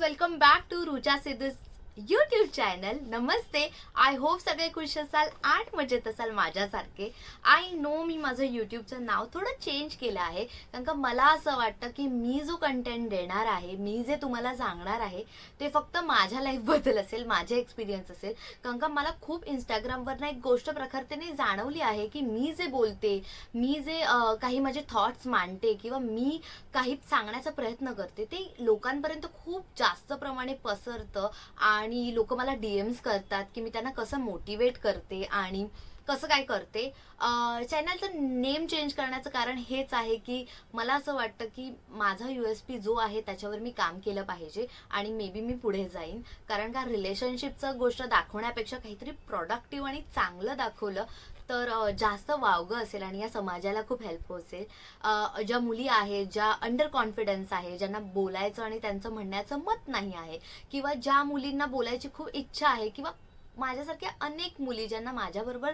Welcome back to Rucha Siddhu's YouTube channel Namaste I hope सगळे खुश असाल आणि मजेत असाल माझ्यासारखे. आय नो मी माझं यूट्यूबचं नाव थोडं चेंज केलं आहे. कारण का मला असं वाटतं की मी जो कंटेंट देणार आहे मी जे तुम्हाला सांगणार आहे ते फक्त माझ्या लाईफबद्दल असेल माझे एक्सपिरियन्स असेल. कारण का मला खूप इंस्टाग्रामवरनं एक गोष्ट प्रखरतेने जाणवली आहे की मी जे बोलते मी जे काही माझे थॉट्स मांडते किंवा मी काही सांगण्याचा प्रयत्न करते ते लोकांपर्यंत खूप जास्त प्रमाणे पसरतं आणि लोक मला डीएम्स करतात की मी त्यांना कसं मोटिवेट करते आणि कसं काय करते. चॅनलचं नेम चेंज करण्याचं कारण हेच आहे की मला असं वाटतं की माझा यू एस पी जो आहे त्याच्यावर मी काम केलं पाहिजे आणि मे बी मी पुढे जाईन. कारण का रिलेशनशिपचं गोष्ट दाखवण्यापेक्षा काहीतरी प्रॉडक्टिव्ह आणि चांगलं दाखवलं तर जास्त वावगं असेल आणि या समाजाला खूप हेल्प असेल ज्या मुली आहेत ज्या अंडर कॉन्फिडन्स आहे ज्यांना बोलायचं आणि त्यांचं म्हणण्याचं मत नाही आहे किंवा ज्या मुलींना बोलायची खूप इच्छा आहे किंवा माझ्यासारख्या अनेक मुली ज्यांना माझ्याबरोबर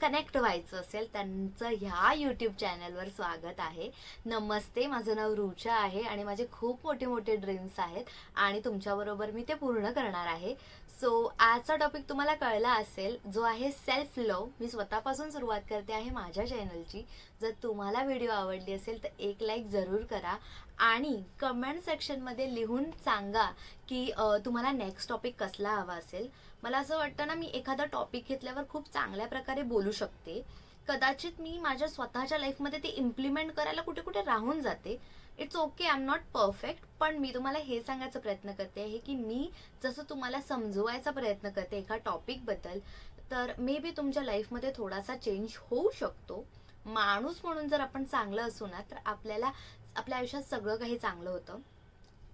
कनेक्ट व्हायचं असेल त्यांचं ह्या यूट्यूब चॅनलवर स्वागत आहे. नमस्ते माझं नाव रुचा आहे आणि माझे खूप मोठे मोठे ड्रीम्स आहेत आणि तुमच्याबरोबर मी ते पूर्ण करणार आहे. सो आजचा टॉपिक तुम्हाला कळला असेल जो आहे सेल्फ लव मी स्वतःपासून सुरुवात करते आहे माझ्या चॅनलची जर तुम्हाला व्हिडिओ आवडली असेल तर एक लाईक जरूर करा. आणि कमेंट सेक्शनमध्ये लिहून सांगा की तुम्हाला नेक्स्ट टॉपिक कसला हवा असेल. मला असं वाटतं ना मी एखादा टॉपिक घेतल्यावर खूप चांगल्या प्रकारे बोलू शकते. कदाचित मी माझ्या स्वतःच्या लाईफमध्ये ते इम्प्लिमेंट करायला कुठे कुठे राहून जाते. It's okay I am not perfect पण मी तुम्हाला हे सांगायचा प्रयत्न करते आहे की मी जसं तुम्हाला समजवायचा प्रयत्न करते एका टॉपिकबद्दल तर मे बी तुमच्या लाईफमध्ये थोडासा चेंज होऊ शकतो. माणूस म्हणून जर आपण चांगलं असू ना तर आपल्याला आपल्या आयुष्यात सगळं काही चांगलं होतं.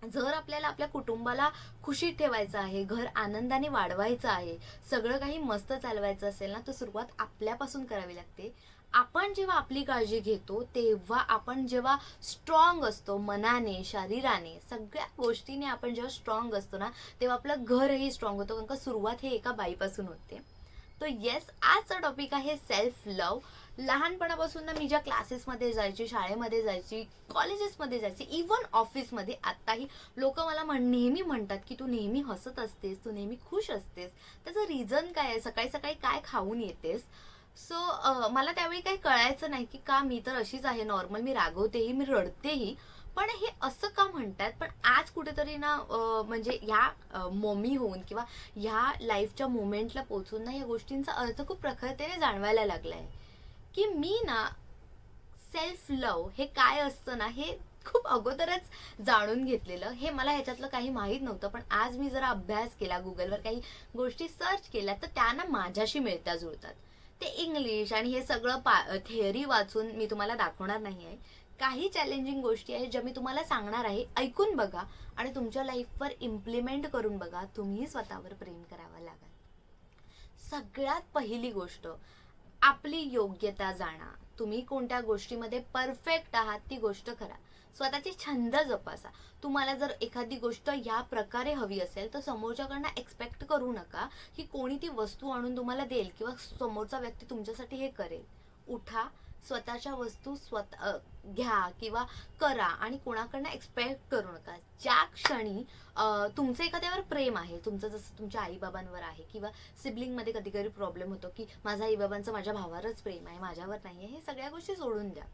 जर आपल्याला आपल्या कुटुंबाला खुशीत ठेवायचं आहे घर आनंदाने वाढवायचं आहे सगळं काही मस्त चालवायचं असेल ना तर सुरुवात आपल्यापासून करावी लागते. आपण जेव्हा आपली काळजी घेतो तेव्हा आपण जेव्हा स्ट्रॉंग असतो मनाने शरीराने सगळ्या गोष्टीने आपण जेव्हा स्ट्रॉंग असतो ना तेव्हा आपलं घरही स्ट्रॉंग होतं. कारण का सुरुवात हे एका बाईपासून होते. तो येस आजचा टॉपिक आहे सेल्फ लव लहानपणापासून ना मी ज्या क्लासेसमध्ये जायची शाळेमध्ये जायची कॉलेजेसमध्ये जायची इवन ऑफिसमध्ये आत्ताही लोक मला म्हण नेहमी म्हणतात की तू नेहमी हसत असतेस तू नेहमी खुश असतेस. त्याचं रिझन काय आहे? सकाळी सकाळी काय खाऊन येतेस? सो मला त्यावेळी काही कळायचं नाही की का मी तर अशीच आहे नॉर्मल मी रागवतेही मी रडतेही पण हे असं का म्हणतात? पण आज कुठेतरी ना म्हणजे ह्या मम्मी होऊन किंवा ह्या लाईफच्या मोमेंटला पोचून ना या गोष्टींचा अर्थ खूप प्रखरतेने जाणवायला लागलाय. की मी ना सेल्फ लव हे काय असतं ना हे खूप अगोदरच जाणून घेतलेलं. हे मला ह्याच्यातलं काही माहीत नव्हतं पण आज मी जरा अभ्यास केला गुगलवर काही गोष्टी सर्च केल्या तर त्यांना माझ्याशी मिळत्या जुळतात. ते इंग्लिश आणि हे सगळं पा थेअरी वाचून मी तुम्हाला दाखवणार नाही आहे काही चॅलेंजिंग गोष्टी आहेत ज्या मी तुम्हाला सांगणार आहे. ऐकून बघा आणि तुमच्या लाईफवर इम्प्लिमेंट करून बघा. तुम्ही स्वतःवर प्रेम करावं लागाल. सगळ्यात पहिली गोष्ट आपली योग्यता जाणा. तुम्ही कोणत्या गोष्टीमध्ये परफेक्ट आहात ती गोष्ट करा. स्वतःचे छंद जपासा. तुम्हाला जर एखादी गोष्ट या प्रकारे हवी असेल तर समोरच्याकडनं एक्सपेक्ट करू नका की कोणी ती वस्तू आणून तुम्हाला देईल किंवा समोरचा व्यक्ती तुमच्यासाठी हे करेल. उठा स्वतःच्या वस्तू स्वतः घ्या किंवा करा आणि कोणाकडनं एक्सपेक्ट करू नका. ज्या क्षणी तुमचं एखाद्यावर प्रेम आहे तुमचं जसं तुमच्या आईबाबांवर आहे किंवा सिबलिंगमध्ये कधी कधी प्रॉब्लेम होतो की माझ्या आईबाबांचं माझ्या भावावरच प्रेम आहे माझ्यावर नाही आहे हे सगळ्या गोष्टी सोडून द्या.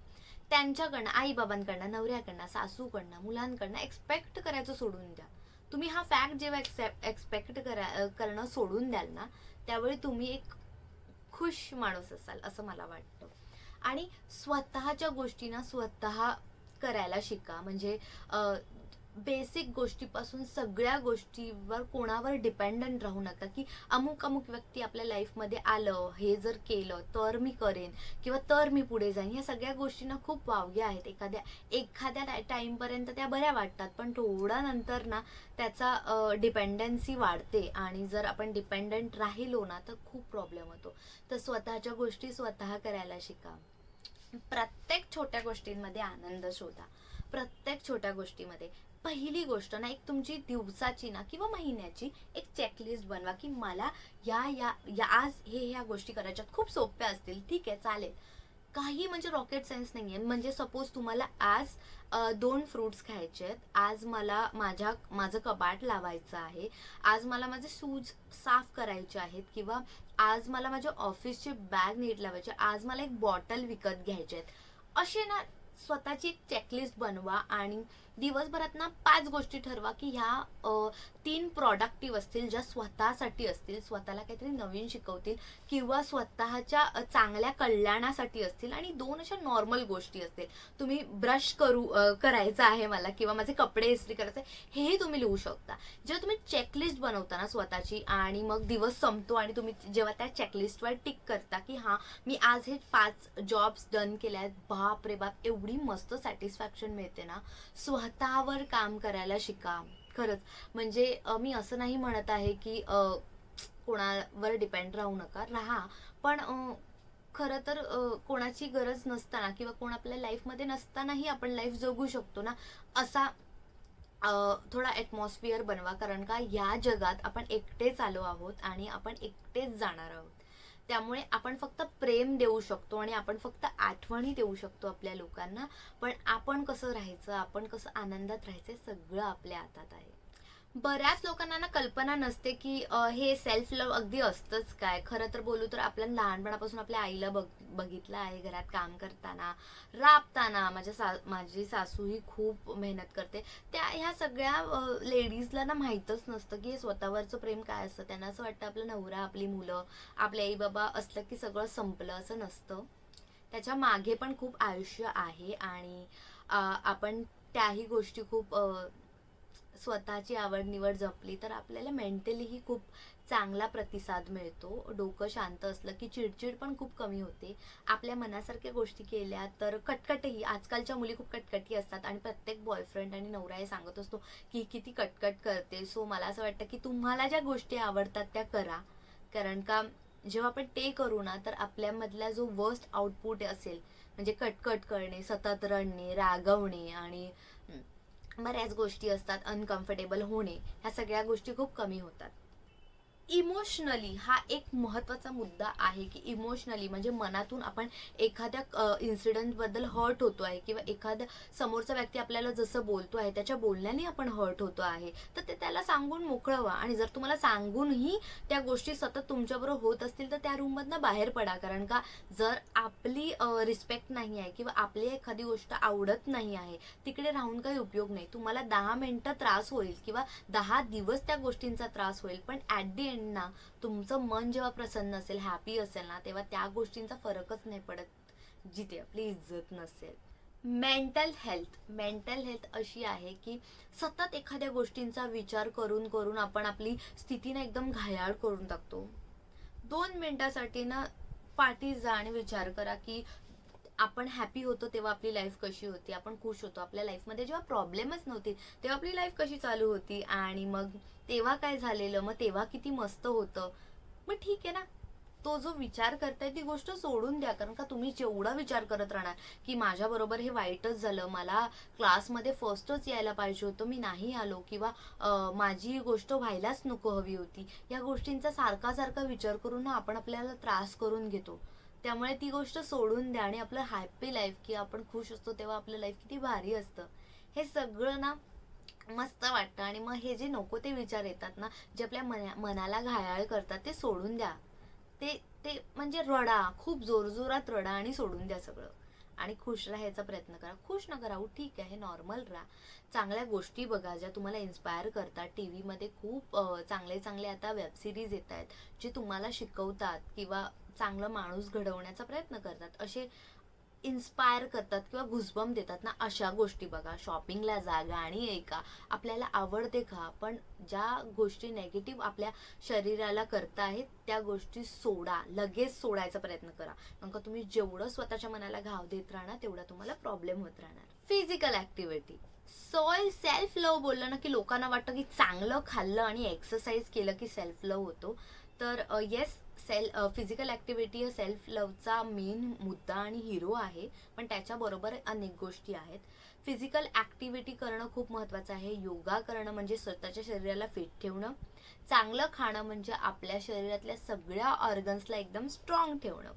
त्यांच्याकडनं आई बाबांकडनं नवऱ्याकडनं सासूकडनं मुलांकडनं एक्सपेक्ट करायचं सोडून द्या. तुम्ही हा फॅक्ट जेव्हा एक्सपेक्ट करा करणं सोडून द्याल ना त्यावेळी तुम्ही एक खुश माणूस असाल असं मला वाटतं. आणि स्वतःच्या गोष्टींना स्वतः करायला शिका. म्हणजे बेसिक गोष्टीपासून सगळ्या गोष्टीवर कोणावर डिपेंडंट राहू नका. की अमुक अमुक व्यक्ती आपल्या लाईफमध्ये आलं हे जर केलं तर मी करेन किंवा तर मी पुढे जाईन. या सगळ्या गोष्टींना खूप वावग्या आहेत. एखाद्या एखाद्या टाईमपर्यंत त्या बऱ्या वाटतात पण थोडा नंतर ना त्याचा डिपेंडन्सी वाढते आणि जर आपण डिपेंडंट राहिलो ना तर खूप प्रॉब्लेम होतो. तर स्वतःच्या गोष्टी स्वतः करायला शिका. प्रत्येक छोट्या गोष्टींमध्ये आनंद शोधा. प्रत्येक छोट्या गोष्टीमध्ये. पहिली गोष्ट ना एक तुमची दिवसाची ना किंवा महिन्याची एक चेकलिस्ट बनवा की मला या या या आज हे ह्या गोष्टी करायच्यात खूप सोप्या असतील. ठीक आहे चालेल. काही म्हणजे रॉकेट सायन्स नाही आहे म्हणजे सपोज तुम्हाला आज दोन फ्रुट्स खायचे आहेत. आज मला माझ्या माझं कबाट लावायचं आहे. आज मला माझे शूज साफ करायचे आहेत किंवा आज मला माझ्या ऑफिसची बॅग नीट लावायची आज मला एक बॉटल विकत घ्यायचे आहेत. असे ना स्वतःची एक चेकलिस्ट बनवा आणि दिवसभरात ना पाच गोष्टी ठरवा की ह्या तीन प्रॉडक्टिव्ह असतील ज्या स्वतःसाठी असतील स्वतःला काहीतरी नवीन शिकवतील किंवा स्वतःच्या चांगल्या कल्याणासाठी असतील आणि दोन अशा नॉर्मल गोष्टी असतील. तुम्ही ब्रश करू करायचं आहे मला किंवा माझे कपडे इस्त्री करायचे हेही तुम्ही लिहू शकता. जेव्हा तुम्ही चेकलिस्ट बनवता ना स्वतःची आणि मग दिवस संपतो आणि तुम्ही जेव्हा त्या चेकलिस्टवर टिक करता की हां मी आज हे पाच जॉब्स डन केले आहेत बाप रे बाप एवढी मस्त सॅटिस्फॅक्शन मिळते ना. स्वतःवर काम करायला शिका. खरंच. म्हणजे मी असं नाही म्हणत आहे की कोणावर डिपेंड राहू नका. राहा. पण खरं तर कोणाची गरज नसताना किंवा कोण आपल्या लाईफमध्ये नसतानाही आपण लाईफ जगू शकतो ना असा थोडा ॲटमॉस्फिअर बनवा. कारण का या जगात आपण एकटेच आलो आहोत आणि आपण एकटेच जाणार आहोत. त्यामुळे आपण फक्त प्रेम देऊ शकतो आणि आपण फक्त आठवणी देऊ शकतो आपल्या लोकांना. पण आपण कसं राहायचं आपण कसं आनंदात राहायचं सगळं आपल्या हातात आहे. बऱ्याच लोकांना ना कल्पना नसते की अ, हे सेल्फ लव्ह अगदी असतंच काय. खरं तर बोलू तर आपल्या लहानपणापासून आपल्या आईला बघ बघितलं आहे घरात काम करताना राबताना. माझ्या सा माझी सासू ही खूप मेहनत करते. त्या ह्या सगळ्या लेडीजला ना माहीतच नसतं की हे स्वतःवरचं प्रेम काय असतं. त्यांना असं वाटतं आपला नवरा आपली मुलं आपले आई बाबा असलं की सगळं संपलं असं नसतं. त्याच्यामागे पण खूप आयुष्य आहे आणि अ, आपण त्याही गोष्टी खूप अ, स्वतःची आवड निवड जपली तर आपल्याला मेंटलीही खूप चांगला प्रतिसाद मिळतो. डोकं शांत असलं की चिडचिड पण खूप कमी होते. आपल्या मनासारख्या गोष्टी केल्या तर कटकटही आजकालच्या मुली खूप कटकटी असतात आणि प्रत्येक बॉयफ्रेंड आणि नवरा हे सांगत असतो की किती कटकट करते. सो मला असं वाटतं की तुम्हाला ज्या गोष्टी आवडतात त्या करा. कारण का जेव्हा आपण ते करू ना तर आपल्यामधला जो वर्स्ट आउटपुट असेल म्हणजे कटकट करणे सतत रडणे रागवणे आणि बऱ्याच गोष्टी असतात अनकम्फर्टेबल होणे ह्या सगळ्या गोष्टी खूप कमी होतात. इमोशनली हा एक महत्त्वाचा मुद्दा आहे की इमोशनली म्हणजे मनातून आपण एखाद्या इन्सिडंटबद्दल हर्ट होतो आहे किंवा एखाद्या समोरचा व्यक्ती आपल्याला जसं बोलतो आहे त्याच्या बोलण्याने आपण हर्ट होतो आहे तर ते त्याला सांगून मोकळं व्हा आणि जर तुम्हाला सांगूनही त्या गोष्टी सतत तुमच्याबरोबर होत असतील तर त्या रूममधनं बाहेर पडा. कारण का जर आपली रिस्पेक्ट नाही आहे किंवा आपली एखादी गोष्ट आवडत नाही आहे तिकडे राहून काही उपयोग नाही. तुम्हाला दहा मिनटं त्रास होईल किंवा दहा दिवस त्या गोष्टींचा त्रास होईल. पण ॲट दी एंड ना तुमचं मन जेव्हा प्रसन्न असेल हॅपी असेल ना तेव्हा त्या गोष्टींचा फरकच नाही पडत जिथे आपली इज्जत नसेल. मेंटल हेल्थ मेंटल हेल्थ अशी आहे की सतत एखाद्या गोष्टींचा विचार करून करून आपण आपली स्थिती ना एकदम घायाळ करून टाकतो. दोन मिनिटासाठी ना पाठी जा आणि विचार करा की आपण हॅपी होतो तेव्हा आपली लाईफ कशी होती? आपण खुश होतो. आपल्या लाईफमध्ये जेव्हा प्रॉब्लेमच नव्हती तेव्हा आपली लाईफ कशी चालू होती? आणि मग तेव्हा काय झालेलं? मग तेव्हा किती मस्त होतं. मग ठीक आहे ना. तो जो विचार करताय ती गोष्ट सोडून द्या. कारण का तुम्ही जेवढा विचार करत राहणार की माझ्याबरोबर हे वाईटच झालं मला क्लासमध्ये फर्स्टच यायला पाहिजे होतं मी नाही आलो किंवा माझी ही गोष्ट व्हायलाच नको हवी होती. या गोष्टींचा सारखा सारखा विचार करून ना आपण आपल्याला त्रास करून घेतो. त्यामुळे ती गोष्ट सोडून द्या आणि आपलं हॅपी लाईफ की आपण खुश असतो तेव्हा आपलं लाईफ किती भारी असतं. हे सगळं ना मस्त वाटतं. आणि मग हे जे नको ते विचार येतात ना जे आपल्या मना मनाला घायाळ करतात ते सोडून द्या. ते ते म्हणजे रडा. खूप जोरजोरात रडा आणि सोडून द्या सगळं. आणि खुश राहायचा प्रयत्न करा. खुश न करा ठीक आहे नॉर्मल राहा. चांगल्या गोष्टी बघा ज्या तुम्हाला इन्स्पायर करतात. टी व्हीमध्ये खूप चांगले चांगले आता वेब सिरीज येत आहेत जे तुम्हाला शिकवतात किंवा चांगलं माणूस घडवण्याचा प्रयत्न करतात. असे इन्स्पायर करतात किंवा घुसबम देतात ना अशा गोष्टी बघा. शॉपिंगला जा गाणी ऐका. आपल्याला आवडते खा पण ज्या गोष्टी नेगेटिव्ह आपल्या शरीराला करता आहेत त्या गोष्टी सोडा. लगेच सोडायचा प्रयत्न करा. कारण का तुम्ही जेवढं स्वतःच्या मनाला घाव देत राहणार तेवढा तुम्हाला प्रॉब्लेम होत राहणार. फिजिकल ऍक्टिव्हिटी सॉय सेल्फ लव बोललं ना की लोकांना वाटतं की चांगलं खाल्लं आणि एक्सरसाइज केलं की सेल्फ लव होतो. तर yes self physical activity self लवचा main मुद्दा आणि हिरो आहे. पण त्याच्याबरोबर अनेक गोष्टी आहेत. फिजिकल ॲक्टिव्हिटी करणं खूप महत्त्वाचं आहे. योगा करणं म्हणजे स्वतःच्या शरीराला फिट ठेवणं. चांगलं खाणं म्हणजे आपल्या शरीरातल्या सगळ्या ऑर्गन्सला एकदम स्ट्रॉंग ठेवणं.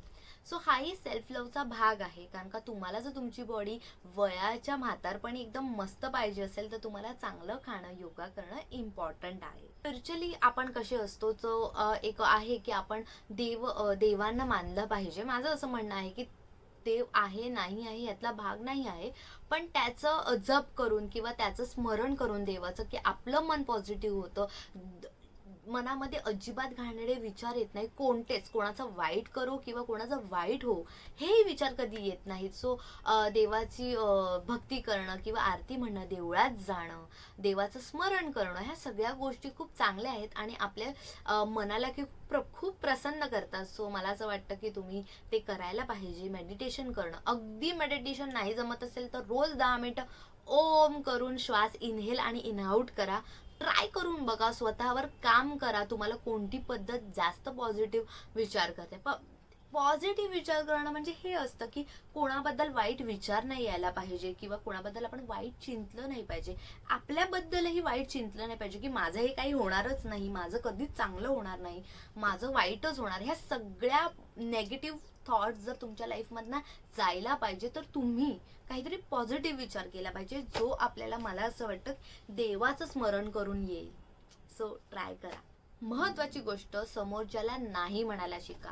सो हाही सेल्फ लवचा भाग आहे. कारण का तुम्हाला जर तुमची बॉडी वयाच्या म्हातारपणी एकदम मस्त पाहिजे असेल तर तुम्हाला चांगलं खाणं योगा करणं इम्पॉर्टंट आहे. स्पिरिच्युअली आपण कसे असतो? तो एक आहे की आपण देव देवांना मानलं पाहिजे. माझं असं म्हणणं आहे की देव आहे नाही आहे यातला भाग नाही आहे. पण त्याचं जप करून किंवा त्याचं स्मरण करून देवाचं की आपलं मन पॉझिटिव्ह होतं. मनामध्ये अजिबात घालणारे विचार येत नाही. कोणतेच कोणाचा वाईट करो किंवा कोणाचा वाईट हो हेही विचार कधी येत नाहीत. सो देवाची भक्ती करणं किंवा आरती म्हणणं देवळात जाणं देवाचं स्मरण करणं ह्या सगळ्या गोष्टी खूप चांगल्या आहेत आणि आपल्या मनाला की प्र खूप प्रसन्न करतात. सो मला असं वाटतं की तुम्ही ते करायला पाहिजे. मेडिटेशन करणं. अगदी मेडिटेशन नाही जमत असेल तर रोज दहा मिनिटं ओम करून श्वास इनहेल आणि इनआउट करा. ट्राय करून बघा स्वतःवर काम करा. तुम्हाला कोणती पद्धत जास्त पॉझिटिव्ह विचार करते? प पॉझिटिव्ह विचार करणं म्हणजे हे असतं की कोणाबद्दल वाईट विचार नाही यायला पाहिजे किंवा कोणाबद्दल आपण वाईट चिंतलं नाही पाहिजे. आपल्याबद्दलही वाईट चिंतलं नाही पाहिजे की माझं हे काही होणारच नाही माझं कधीच चांगलं होणार नाही माझं वाईटच होणार. ह्या सगळ्या नेगेटिव्ह थॉट्स जर तुमच्या लाईफमधनं जायला पाहिजे तर तुम्ही काहीतरी पॉझिटिव्ह विचार केला पाहिजे जो आपल्याला मला असं वाटतं देवाचं स्मरण करून येईल. सो ट्राय करा. महत्वाची गोष्ट समोरच्याला नाही म्हणायला शिका.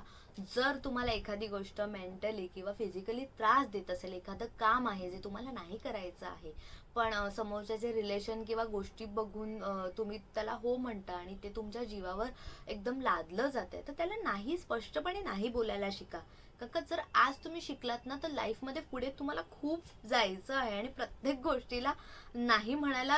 जर तुम्हाला एखादी गोष्ट मेंटली किंवा फिजिकली त्रास देत असेल एखादं काम आहे जे तुम्हाला नाही करायचं आहे पण समोरच्याचे रिलेशन किंवा गोष्टी बघून तुम्ही त्याला हो म्हणता आणि ते तुमच्या जीवावर एकदम लादलं जाते तर त्याला नाही स्पष्टपणे नाही बोलायला शिका. का जर आज तुम्ही शिकलात ना तर लाईफमध्ये पुढे तुम्हाला खूप जायचं आहे आणि प्रत्येक गोष्टीला नाही म्हणायला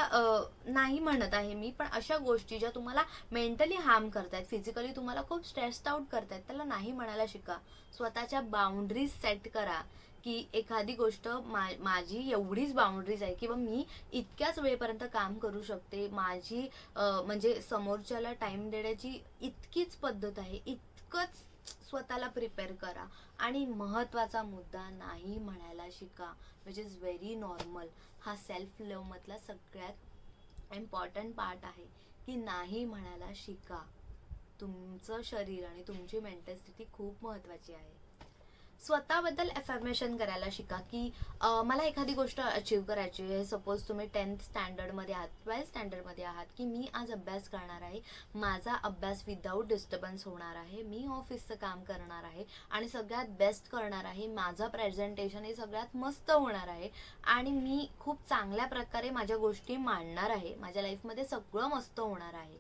नाही म्हणत आहे मी पण अशा गोष्टी ज्या तुम्हाला मेंटली हार्म करतायत फिजिकली तुम्हाला खूप स्ट्रेस्ड आउट करतायत त्याला नाही म्हणायला शिका. स्वतःच्या बाउंड्रीज सेट करा की एखादी गोष्ट मा माझी एवढीच बाउंड्रीज आहे किंवा मी इतक्याच वेळेपर्यंत काम करू शकते माझी म्हणजे समोरच्याला टाईम देण्याची इतकीच पद्धत आहे इतकंच स्वतःला प्रिपेअर करा. आणि महत्त्वाचा मुद्दा नाही म्हणायला शिका विच इज व्हेरी नॉर्मल हा सेल्फ लवमधला सगळ्यात इम्पॉर्टंट पार्ट आहे. की नाही म्हणायला शिका. तुमचं शरीर आणि तुमची मेंटल स्थिती खूप महत्वाची आहे. स्वतःबद्दल एफर्मेशन करायला शिका की मला एखादी गोष्ट अचीव करायची आहे. सपोज तुम्ही टेन्थ स्टँडर्डमध्ये आहात ट्वेल्थ स्टँडर्डमध्ये आहात की मी आज अभ्यास करणार आहे. माझा अभ्यास विदाऊट डिस्टर्बन्स होणार आहे. मी ऑफिसचं काम करणार आहे आणि सगळ्यात बेस्ट करणार आहे. माझं प्रेझेंटेशन हे सगळ्यात मस्त होणार आहे. आणि मी खूप चांगल्या प्रकारे माझ्या गोष्टी मांडणार आहे. माझ्या लाईफमध्ये सगळं मस्त होणार आहे.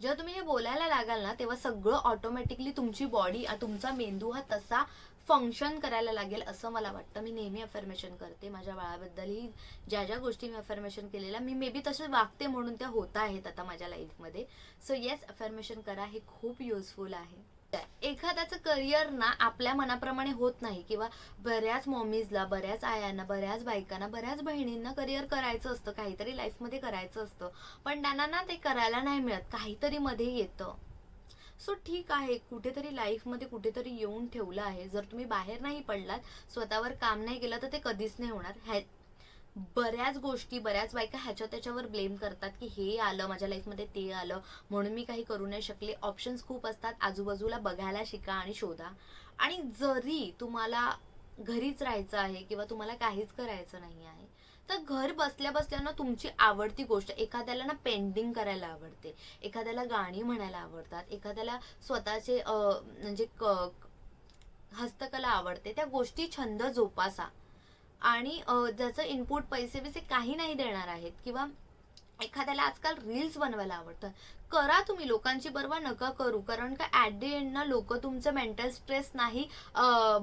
जेव्हा तुम्ही हे बोलायला लागाल ना तेव्हा सगळं ऑटोमॅटिकली तुमची बॉडी तुमचा मेंदू हा तसा फंक्शन करायला लागेल असं मला वाटतं. मी नेहमी अफर्मेशन करते माझ्या बाळाबद्दलही. ज्या ज्या गोष्टी मी अफर्मेशन केलेल्या मी मे बी तसे वागते म्हणून त्या होत आहेत आता माझ्या लाईफमध्ये सो येस अफर्मेशन करा हे खूप युजफुल आहे. एखाद्याचं करिअर ना आपल्या मनाप्रमाणे होत नाही किंवा बऱ्याच मॉमीजला बऱ्याच आयांना बऱ्याच बायकांना बऱ्याच बहिणींना करिअर करायचं असतं काहीतरी लाईफमध्ये करायचं असतं. पण त्यांना ना ते करायला नाही मिळत काहीतरी मध्ये येतं. सो ठीक आहे कुठेतरी लाईफमध्ये कुठेतरी येऊन ठेवलं आहे. जर तुम्ही बाहेर नाही पडलात स्वतःवर काम नाही केलं तर ते कधीच नाही होणार. ह्या बऱ्याच गोष्टी बऱ्याच बायका ह्याच्या त्याच्यावर ब्लेम करतात की हे आलं माझ्या लाईफमध्ये ते आलं म्हणून मी काही करू नाही शकले. ऑप्शन्स खूप असतात. आजूबाजूला बघायला शिका आणि शोधा. आणि जरी तुम्हाला घरीच राहायचं आहे किंवा तुम्हाला काहीच करायचं नाही आहे तर घर बसल्या बसल्या ना तुमची आवडती गोष्ट एखाद्याला ना पेंटिंग करायला आवडते एखाद्याला गाणी म्हणायला आवडतात एखाद्याला स्वतःचे म्हणजे हस्तकला आवडते त्या गोष्टी छंद जोपासा. आणि ज्याचं इनपुट पैसे बिसे काही नाही देणार आहेत किंवा एखाद्याला आजकाल रील्स बनवायला आवडतं. करा तुम्ही लोकांची पर्वा नका करू कारण का ऍट द एंड ना लोक तुमचं मेंटल स्ट्रेस नाही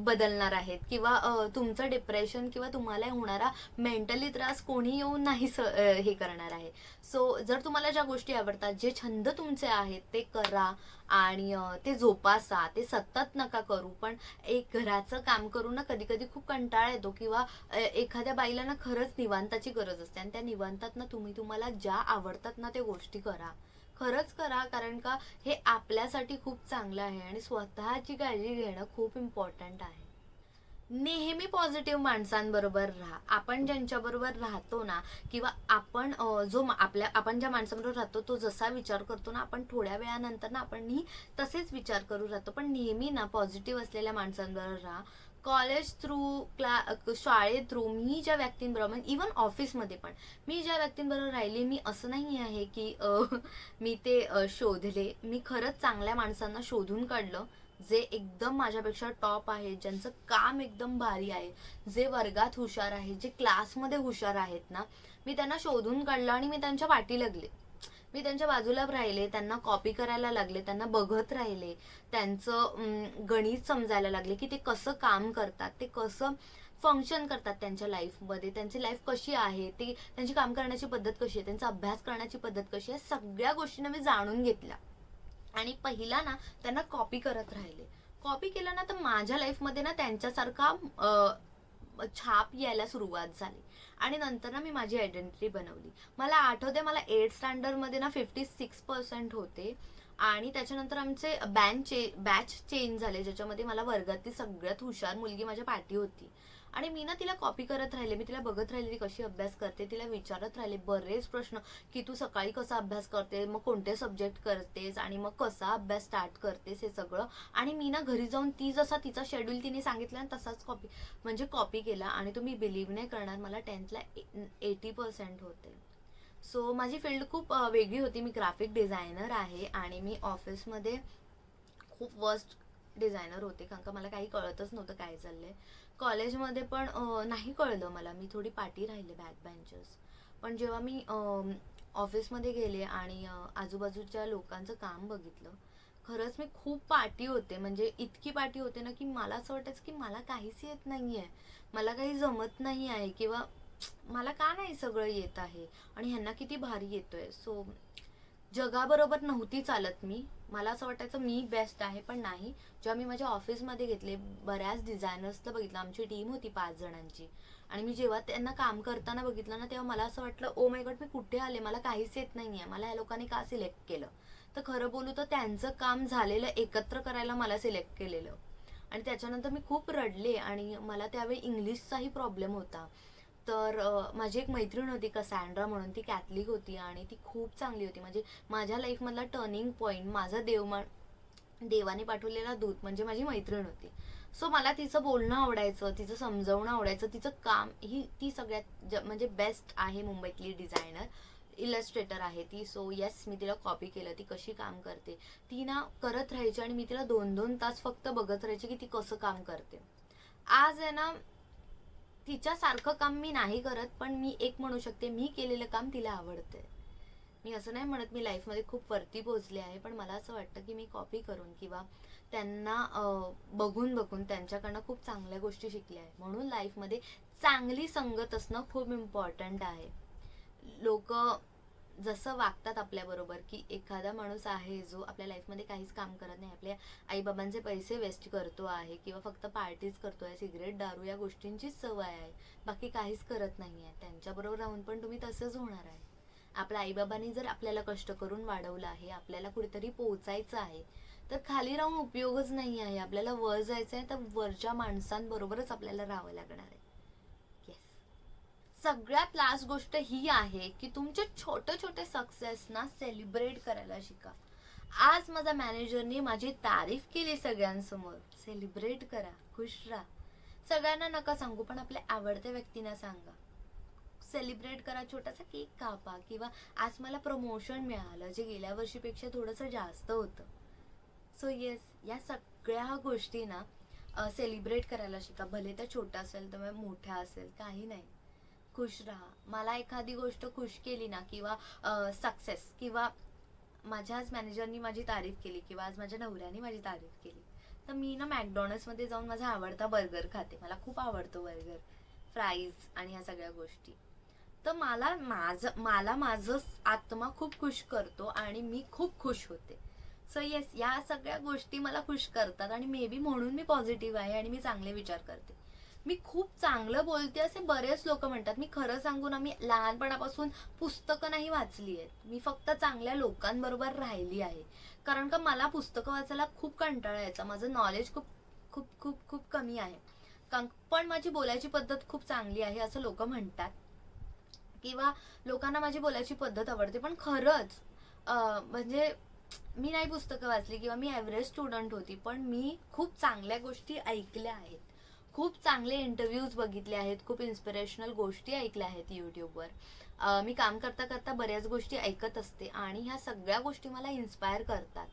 बदलणार आहेत. किंवा तुमचं डिप्रेशन किंवा तुम्हाला होणारा मेंटली त्रास कोणी येऊन नाही स- हे करणार आहे. सो जर तुम्हाला ज्या गोष्टी आवडतात जे छंद तुमचे आहेत ते करा आणि ते जोपासा ते सतत नका करू. पण एक घराचं काम करून ना कधी कधी खूप कंटाळा येतो किंवा एखाद्या बाईला ना खरंच निवांताची गरज असते आणि त्या निवांतात ना तुम्ही तुम्हाला ज्या आवडतात ना त्या गोष्टी करा. खरंच करा कारण का हे आपल्यासाठी खूप चांगलं आहे आणि स्वतःची काळजी घेणं खूप इम्पॉर्टंट आहे. नेहमी पॉझिटिव्ह माणसांबरोबर राहा. आपण ज्यांच्याबरोबर राहतो ना किंवा आपण जो मा- आपल्या आपण ज्या माणसाबरोबर राहतो तो जसा विचार करतो ना आपण थोड्या वेळानंतर ना आपणही तसेच विचार करू राहतो. पण नेहमी ना पॉझिटिव्ह असलेल्या माणसांबरोबर राहा. कॉलेज थ्रू क्ला शाळेत थ्रू मी ज्या व्यक्तींबरोबर इवन ऑफिसमध्ये पण मी ज्या व्यक्तींबरोबर राहिले मी असं नाही आहे की मी ते शोधले. मी खरंच चांगल्या माणसांना शोधून काढलं जे एकदम माझ्यापेक्षा टॉप आहे ज्यांचं काम एकदम भारी आहे जे वर्गात हुशार आहे जे क्लासमध्ये हुशार आहेत ना मी त्यांना शोधून काढलं आणि मी त्यांच्या पाठी लागले. मी त्यांच्या बाजूला राहिले त्यांना कॉपी करायला लागले त्यांना बघत राहिले. त्यांचं गणित समजायला लागले की ते कसं काम करतात ते कसं फंक्शन करतात त्यांच्या लाईफमध्ये त्यांची लाईफ कशी आहे ते त्यांची काम करण्याची पद्धत कशी आहे त्यांचा अभ्यास करण्याची पद्धत कशी आहे सगळ्या गोष्टींना मी जाणून घेतल्या. आणि पहिला ना त्यांना कॉपी करत राहिले. कॉपी केलं ना तर माझ्या लाईफमध्ये ना त्यांच्यासारखा छाप यायला सुरुवात झाली. आणि नंतर ना मी माझी आयडेंटिटी बनवली. मला आठवते मला एट स्टँडर्डमध्ये ना फिफ्टी सिक्स पर्सेंट होते. आणि त्याच्यानंतर आमचे बँच बॅच चेंज झाले ज्याच्यामध्ये मला वर्गातली सगळ्यात हुशार मुलगी माझ्या पाठी होती. आणि मी ना तिला कॉपी करत राहिले. मी तिला बघत राहिले ती कशी अभ्यास करते तिला विचारत राहिले. बरेच प्रश्न की तू सकाळी कसा अभ्यास करते मग कोणते सब्जेक्ट करतेस आणि मग कसा अभ्यास स्टार्ट करतेस हे सगळं. आणि मी ना घरी जाऊन ती जसा तिचा शेड्यूल तिने सांगितला ना तसाच कॉपी म्हणजे कॉपी केला. आणि तुम्ही बिलीव्ह नाही करणार. मला टेन्थला एटी पर्सेंट होते. सो माझी फील्ड खूप वेगळी होती. मी ग्राफिक डिझायनर आहे आणि मी ऑफिसमध्ये खूप वर्स्ट डिझायनर होते. कारण का मला काही कळतच नव्हतं काय चाललंय. कॉलेजमध्ये पण नाही कळलं मला. मी थोडी पाठी राहिले बॅक बेंचर्स. पण जेव्हा मी ऑफिसमध्ये गेले आणि आजूबाजूच्या लोकांचं काम बघितलं खरंच मी खूप पाठी होते. म्हणजे इतकी पाठी होते ना की मला असं वाटायचं की मला काहीच येत नाही आहे मला काही जमत नाही आहे किंवा मला का नाही सगळं येत आहे? आणि ह्यांना किती भारी येतोय? सो जगाबरोबर नव्हती चालत मी. मला असं वाटायचं मी बेस्ट आहे पण नाही. जेव्हा मी माझ्या ऑफिसमध्ये घेतले बऱ्याच डिझायनर्सला बघितलं. आमची टीम होती पाच जणांची. आणि मी जेव्हा त्यांना काम करताना बघितलं ना तेव्हा मला असं वाटलं ओ माय गॉड मी कुठे आले? मला काहीच येत नाही आहे मला या लोकांनी का सिलेक्ट केलं? तर खरं बोलू तर त्यांचं काम झालेलं एकत्र करायला मला सिलेक्ट केलेलं. आणि त्याच्यानंतर मी खूप रडले आणि मला त्यावेळी इंग्लिशचाही प्रॉब्लेम होता. तर माझी एक मैत्रीण होती कसँड्रा म्हणून ती कॅथलिक होती आणि ती खूप चांगली होती. म्हणजे माझ्या लाईफमधला टर्निंग पॉईंट माझा देवमा देवाने पाठवलेला दूत म्हणजे माझी मैत्रीण होती. सो मला तिचं बोलणं आवडायचं तिचं समजवणं आवडायचं तिचं काम ही ती सगळ्यात ज- म्हणजे बेस्ट आहे मुंबईतली डिझायनर इलस्ट्रेटर आहे ती. सो येस मी तिला कॉपी केलं ती कशी काम करते. ती ना करत राहायची आणि मी तिला दोन दोन तास फक्त बघत राहायची की ती कसं काम करते. आज आहे ना तिच्यासारखं काम मी नाही करत पण मी एक म्हणू शकते मी केलेलं काम तिला आवडते मी असं नाही म्हणत मी लाईफमध्ये खूप वरती पोहोचले आहे पण मला असं वाटतं की मी कॉपी करून किंवा त्यांना बघून बघून त्यांच्याकडनं खूप चांगल्या गोष्टी शिकल्या आहे. म्हणून लाईफमध्ये चांगली संगत असणं खूप इम्पॉर्टंट आहे. लोक जसं वागतात आपल्याबरोबर की एखादा माणूस आहे जो आपल्या लाईफमध्ये काहीच काम करत नाही आपल्या आईबाबांचे पैसे वेस्ट करतो आहे किंवा फक्त पार्टीज करतो आहे सिगरेट दारू या गोष्टींचीच सवय आहे बाकी काहीच करत नाही आहे त्यांच्याबरोबर राहून पण तुम्ही तसंच होणार आहे. आपल्या आईबाबांनी जर आपल्याला कष्ट करून वाढवलं आहे आपल्याला कुठेतरी पोहोचायचं आहे तर खाली राहून उपयोगच नाही आहे. आपल्याला वर जायचं आहे तर वरच्या माणसांबरोबरच आपल्याला राहावं लागणार आहे. सगळ्यात लास्ट गोष्ट ही आहे की तुमचे छोटे छोटे सक्सेस ना सेलिब्रेट करायला शिका. आज माझ्या मॅनेजरने माझी तारीफ केली सगळ्यांसमोर. सेलिब्रेट करा. खुश राहा. सगळ्यांना नका सांगू पण आपल्या आवडत्या व्यक्तींना सांगा. सेलिब्रेट करा. छोटासा केक कापा किंवा आज मला प्रमोशन मिळालं जे गेल्या वर्षीपेक्षा थोडंसं जास्त होतं. सो येस या सगळ्या गोष्टी ना सेलिब्रेट करायला शिका. भले त्या छोट्या असेल तर मोठ्या असेल काही नाही. खुश राहा. मला एखादी गोष्ट खुश केली ना किंवा सक्सेस किंवा माझ्या आज मॅनेजरनी माझी तारीफ केली किंवा आज माझ्या नवऱ्याने माझी तारीफ केली तर मी ना मॅकडॉनल्ड्समध्ये जाऊन माझा आवडता बर्गर खाते. मला खूप आवडतो बर्गर फ्राईज आणि ह्या सगळ्या गोष्टी. तर मला माझं मला माझं आत्मा खूप खुश करतो आणि मी खूप खुश होते. सो येस या सगळ्या गोष्टी मला खुश करतात आणि मे बी म्हणून मी पॉझिटिव्ह आहे आणि मी चांगले विचार करते. मी खूप चांगलं बोलते असे बरेच लोक म्हणतात. मी खरं सांगू ना मी लहानपणापासून पुस्तकं नाही वाचली आहेत. मी फक्त चांगल्या लोकांबरोबर राहिली आहे. कारण का मला पुस्तकं वाचायला खूप कंटाळा यायचा. माझं नॉलेज खूप खूप खूप खूप कमी आहे. पण माझी बोलायची पद्धत खूप चांगली आहे असं लोक म्हणतात. किंवा लोकांना माझी बोलायची पद्धत आवडते. पण खरंच म्हणजे मी नाही पुस्तकं वाचली किंवा मी ॲव्हरेज स्टुडंट होती. पण मी खूप चांगल्या गोष्टी ऐकल्या आहेत. खूप चांगले इंटरव्ह्यूज बघितले आहेत खूप इन्स्पिरेशनल गोष्टी ऐकल्या आहेत यूट्यूबवर मी काम करता करता बऱ्याच गोष्टी ऐकत असते आणि ह्या सगळ्या गोष्टी मला इन्स्पायर करतात.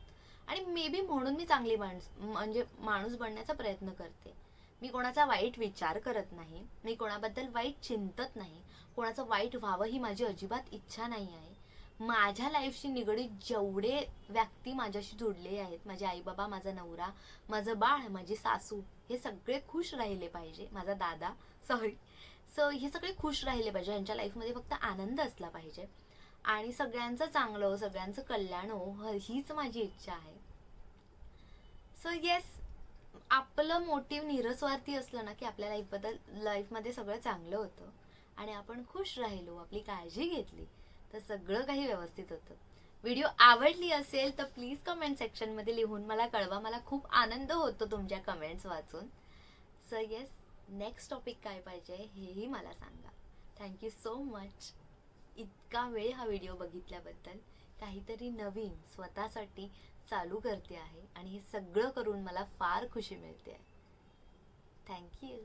आणि मे बी म्हणून मी चांगली माणस म्हणजे माणूस बनण्याचा प्रयत्न करते. मी कोणाचा वाईट विचार करत नाही मी कोणाबद्दल वाईट चिंतत नाही कोणाचं वाईट व्हावं ही माझी अजिबात इच्छा नाही आहे. माझ्या लाईफशी निगडीत जेवढे व्यक्ती माझ्याशी जुडले आहेत माझे आई बाबा माझा नवरा माझं बाळ माझी सासू हे सगळे खुश राहिले पाहिजे. माझा दादा सॉरी सो हे सगळे खुश राहिले पाहिजे. यांच्या लाईफमध्ये फक्त आनंद असला पाहिजे. आणि सगळ्यांचं चांगलं हो, सगळ्यांचं कल्याण हो हीच माझी इच्छा आहे. सो येस आपलं मोटिव्ह निरस्वार्थी असलं ना की आपल्या लाईफबद्दल लाईफमध्ये सगळं चांगलं होतं. आणि आपण खुश राहिलो आपली काळजी घेतली तर सगळं काही व्यवस्थित होतं. व्हिडिओ आवडली असेल तर प्लीज कमेंट सेक्शनमध्ये लिहून मला कळवा. मला खूप आनंद होतो तुमच्या कमेंट्स वाचून. सो येस नेक्स्ट टॉपिक काय पाहिजे हेही मला सांगा. थँक्यू सो मच इतका वेळ हा व्हिडिओ बघितल्याबद्दल. काहीतरी नवीन स्वतःसाठी चालू करते आहे आणि हे सगळं करून मला फार खुशी मिळते आहे. थँक्यू